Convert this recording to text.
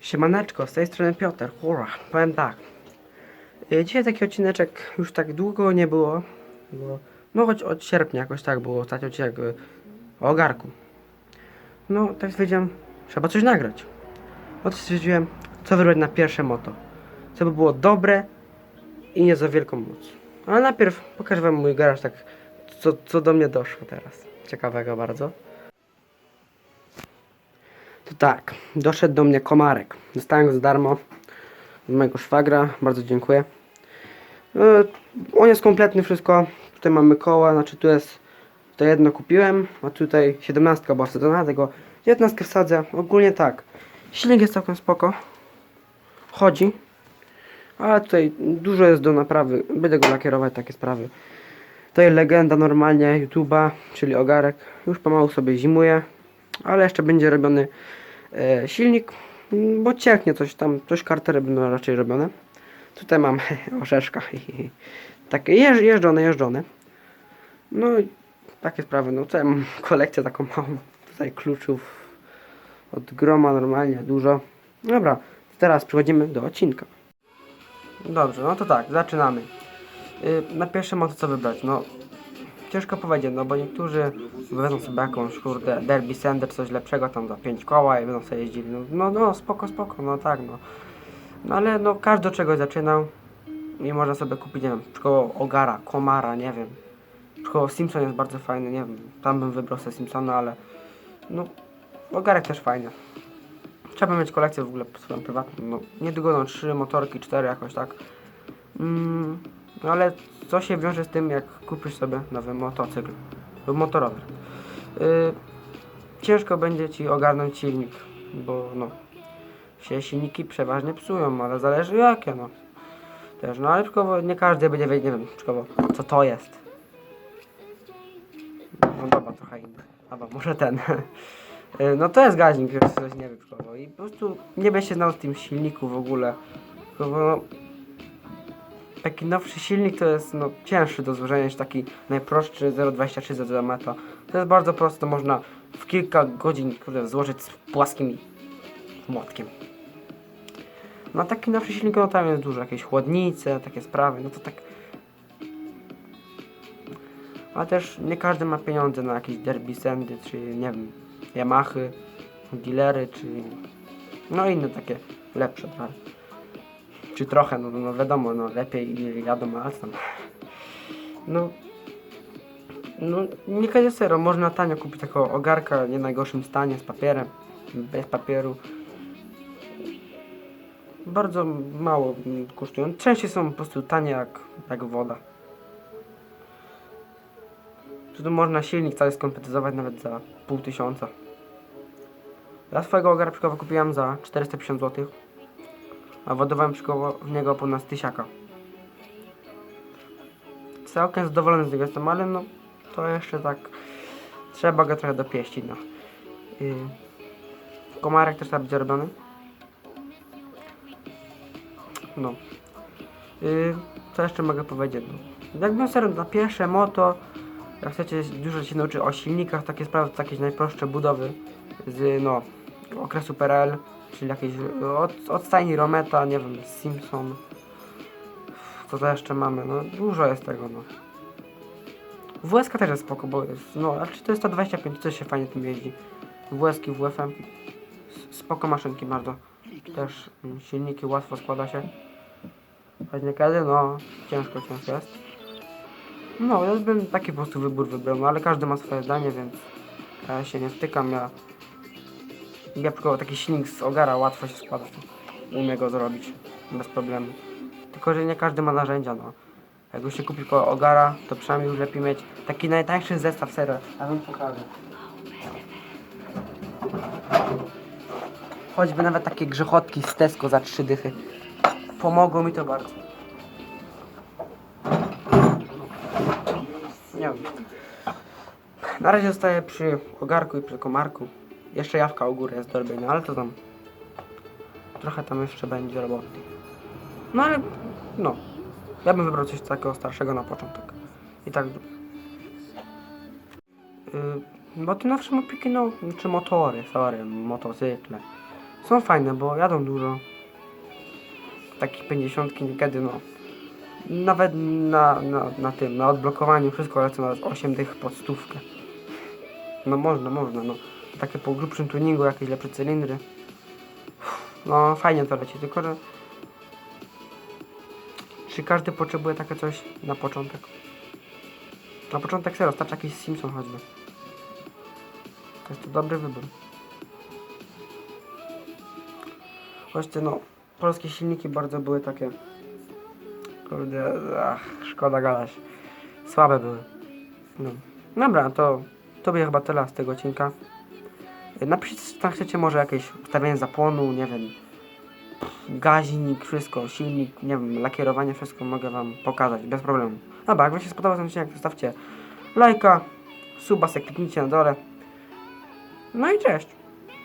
Siemaneczko, z tej strony Piotr, hurra, powiem tak. Y, Dzisiaj taki odcineczek już tak długo nie było, bo no choć od sierpnia jakoś tak było ostatni odcinek o ogarku. No, tak stwierdziłem, trzeba coś nagrać. No to stwierdziłem, co wybrać na pierwsze moto. Co by było dobre i nie za wielką moc. Ale najpierw pokażę wam mój garaż tak, co, co do mnie doszło teraz. Ciekawego bardzo. To tak, doszedł do mnie komarek. Dostałem go za darmo od mojego szwagra, bardzo dziękuję. E, On jest kompletny, wszystko. Tutaj mamy koła, znaczy tu jest, to jedno kupiłem, a tutaj 17 była wsadzona, dlatego 19 wsadzę. Ogólnie tak, silnik jest całkiem spoko, chodzi, ale tutaj dużo jest do naprawy, będę go lakierować, takie sprawy. To jest legenda normalnie YouTube'a, czyli ogarek. Już pomału sobie zimuje, ale jeszcze będzie robiony silnik, m, bo cieknie coś tam, coś kartery będą raczej robione. Tutaj mam orzeszka, takie jeż, jeżdżone, jeżdżone. No i takie sprawy, no tutaj mam kolekcję taką małą, tutaj kluczów od groma normalnie, dużo. Dobra, teraz przechodzimy do odcinka. Dobrze, no to tak, zaczynamy. Y, na pierwsze moto co wybrać? No, ciężko powiedzieć, no bo niektórzy wezmą sobie jakąś, kurde, Derby Sender, coś lepszego tam za 5 koła i będą sobie jeździli. No, no, no, spoko, spoko, no tak, no. No ale no, każdy czegoś zaczynał i można sobie kupić, nie wiem, przykład Ogara, Komara, nie wiem. Przykład Simpson jest bardzo fajny, nie wiem, tam bym wybrał sobie Simpsona, ale no, Ogarek też fajny. Trzeba mieć kolekcję w ogóle swoją prywatną, no, niedługo no, trzy motorki, cztery jakoś tak. Mm, no ale co się wiąże z tym, jak kupisz sobie nowy motocykl lub motorower? Yy, ciężko będzie ci ogarnąć silnik, bo no się silniki przeważnie psują, ale zależy jakie no. Też, no ale przykładowo nie każdy będzie wiedział, nie wiem, co to jest. No dobra, trochę inny. Albo może ten. Yy, No to jest gaźnik, który coś nie przykładowo. I po prostu nie będę się znał w tym silniku w ogóle. Przykładowo, no, taki nowszy silnik to jest no, cięższy do złożenia niż taki najprostszy 0.23 za meta. To jest bardzo proste, można w kilka godzin kurde, złożyć z płaskim młotkiem. No taki nowszy silnik, no tam jest dużo, jakieś chłodnice, takie sprawy, no to tak... Ale też nie każdy ma pieniądze na jakieś derby sandy, czy nie wiem, Yamahy, dealery, czy no inne takie lepsze. Czy trochę, no, no wiadomo, no lepiej jadą, ale tam. No, no nie każdy sero, można tanio kupić takiego ogarka, nie w najgorszym stanie, z papierem, bez papieru. Bardzo mało kosztują. Częściej są po prostu tanie jak, jak woda. Tu można silnik cały skompletyzować nawet za pół tysiąca. Ja swojego ogara przykładowo kupiłem za 450 zł, a wodowałem przykładowo w niego ponad tysiaka. Całkiem zadowolony z niego jestem, ale no to jeszcze tak trzeba go trochę dopieścić, no. Yy, komarek też trzeba być robiony. No. Yy, co jeszcze mogę powiedzieć? No. Jakbym serio na pierwsze moto, jak chcecie dużo się nauczyć o silnikach, takie sprawy, to jakieś najprostsze budowy z no, okresu PRL, czyli jakieś od, od stajni Rometa, nie wiem, Simpson. Co to jeszcze mamy? No dużo jest tego, no. WSK też jest spoko, bo jest, no, ale czy to jest 125, to też się fajnie tym jeździ. WSK, WFM, spoko maszynki bardzo. Też mm, silniki łatwo składa się. Choć niekiedy, no, ciężko ciężko jest. No, ja bym taki po prostu wybór wybrał, no ale każdy ma swoje zdanie, więc ja się nie stykam, ja... Ja tylko taki silnik z ogara łatwo się składa, to umiem go zrobić, bez problemu. Tylko, że nie każdy ma narzędzia, no. Jak już się kupi po ogara, to przynajmniej już lepiej mieć taki najtańszy zestaw serio. Ja wam pokażę. Choćby nawet takie grzechotki z Tesco za trzy dychy. Pomogło mi to bardzo. Nie wiem. Na razie zostaję przy ogarku i przy komarku. Jeszcze jawka u góry jest do robienia, ale to tam trochę tam jeszcze będzie roboty. No ale no. Ja bym wybrał coś takiego starszego na początek. I tak. Yy, bo te nowsze mopiki, no, czy motory, sorry, motocykle. są fajne, bo jadą dużo. Takich 50 niekiedy, no. Nawet na, na, na tym, na odblokowaniu wszystko lecą nawet 8 tych pod stówkę. No można, można, no. Takie po grubszym tuningu, jakieś lepsze cylindry. No fajnie to leci, tylko że... Czy każdy potrzebuje takie coś na początek? Na początek serio, starczy jakiś Simpson choćby. To jest to dobry wybór. Choćby no, polskie silniki bardzo były takie... Kurde, ach, szkoda gadać. Słabe były. No. Dobra, to to będzie chyba tyle z tego odcinka. Napiszcie, tam chcecie może jakieś ustawienie zapłonu, nie wiem, gaźnik, wszystko, silnik, nie wiem, lakierowanie, wszystko mogę wam pokazać, bez problemu. Dobra, jak wam się spodobał ten odcinek, zostawcie lajka, suba se kliknijcie na dole. No i cześć!